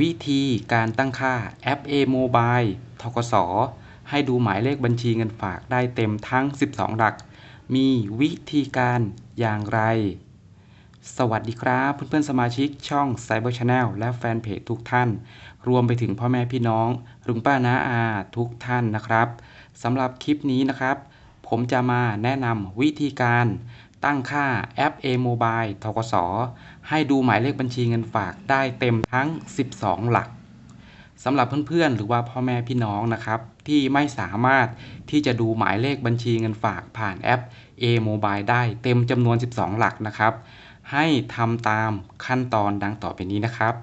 วิธีการตั้งค่าแอป A Mobile ทกส ให้ดูหมายเลขบัญชีเงินฝากได้เต็มทั้ง 12 หลัก มีวิธีการอย่างไร สวัสดีครับเพื่อนๆสมาชิกช่อง Cyber Channel และแฟนเพจทุกท่าน รวมไปถึงพ่อแม่พี่น้อง ลุงป้าน้าอาทุกท่านนะครับสำหรับคลิปนี้นะครับ ผมจะมาแนะนำวิธีการ ตั้งค่าแอป A Mobile ทกส ให้ดูหมายเลขบัญชีเงินฝากได้เต็มทั้ง 12 หลักสำหรับเพื่อนๆ หรือว่าพ่อแม่พี่น้องนะครับ ที่ไม่สามารถที่จะดูหมายเลขบัญชีเงินฝากผ่านแอป A Mobile ได้เต็มจำนวน 12 หลักนะครับ ให้ทำตามขั้นตอนดังต่อไปนี้นะครับ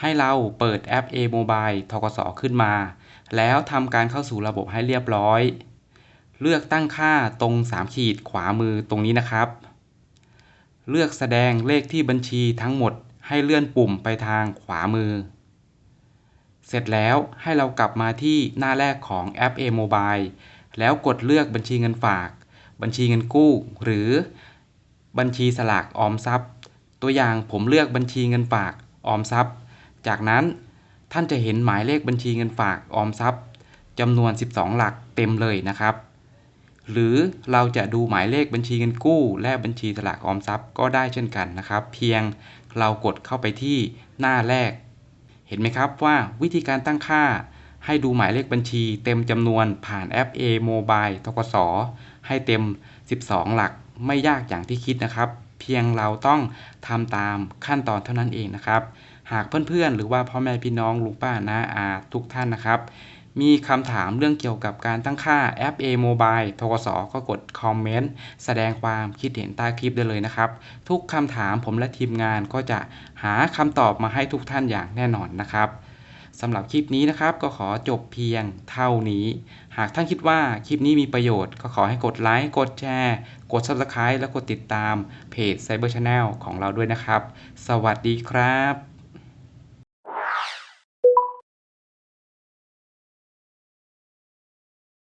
ให้เราเปิดแอป A Mobile ทกส ขึ้นมา แล้วทำการเข้าสู่ระบบให้เรียบร้อย เลือกตั้งค่าตรง 3 ขีดขวามือตรงนี้นะครับ เลือกแสดงเลขที่บัญชีทั้งหมดให้เลื่อนปุ่มไปทางขวามือ เสร็จแล้วให้เรากลับมาที่หน้าแรกของแอป A Mobile แล้วกดเลือกบัญชีเงินฝาก บัญชีเงินกู้ หรือบัญชีสลากออมทรัพย์ ตัวอย่างผมเลือกบัญชีเงินฝากออมทรัพย์ จากนั้นท่านจะเห็นหมายเลขบัญชีเงินฝากออมทรัพย์จำนวน 12 หลักเต็มเลยนะครับ หรือเราจะดูหมายเลขบัญชีเงินกู้ และบัญชีสลากออมทรัพย์ก็ได้เช่นกันนะครับ เพียงเรากดเข้าไปที่หน้าแรก เห็นไหมครับว่าวิธีการตั้งค่า ให้ดูหมายเลขบัญชีเต็มจำนวนผ่านแอป A Mobile ทกสให้เต็ม 12 หลักไม่ยากอย่างที่คิดนะครับ เพียงเราต้องทำตามขั้นตอนเท่านั้นเองนะครับ หากเพื่อนๆ หรือว่าพ่อแม่พี่น้องลุงป้าน้าอาทุกท่านนะครับ มีคำถามเรื่องเกี่ยวกับการตั้งค่าแอป A Mobile ทกสก็กดคอมเมนต์แสดงความคิดเห็นใต้คลิปได้เลยนะครับ ทุกคำถามผมและทีมงานก็จะหาคำตอบมาให้ทุกท่านอย่างแน่นอนนะครับสำหรับคลิปนี้นะครับก็ขอจบเพียงเท่านี้ หากท่านคิดว่าคลิปนี้มีประโยชน์ก็ขอให้กดไลค์กดแชร์ กด Subscribe และกดติดตามเพจ Cyber Channel ของเราด้วยนะครับ สวัสดีครับ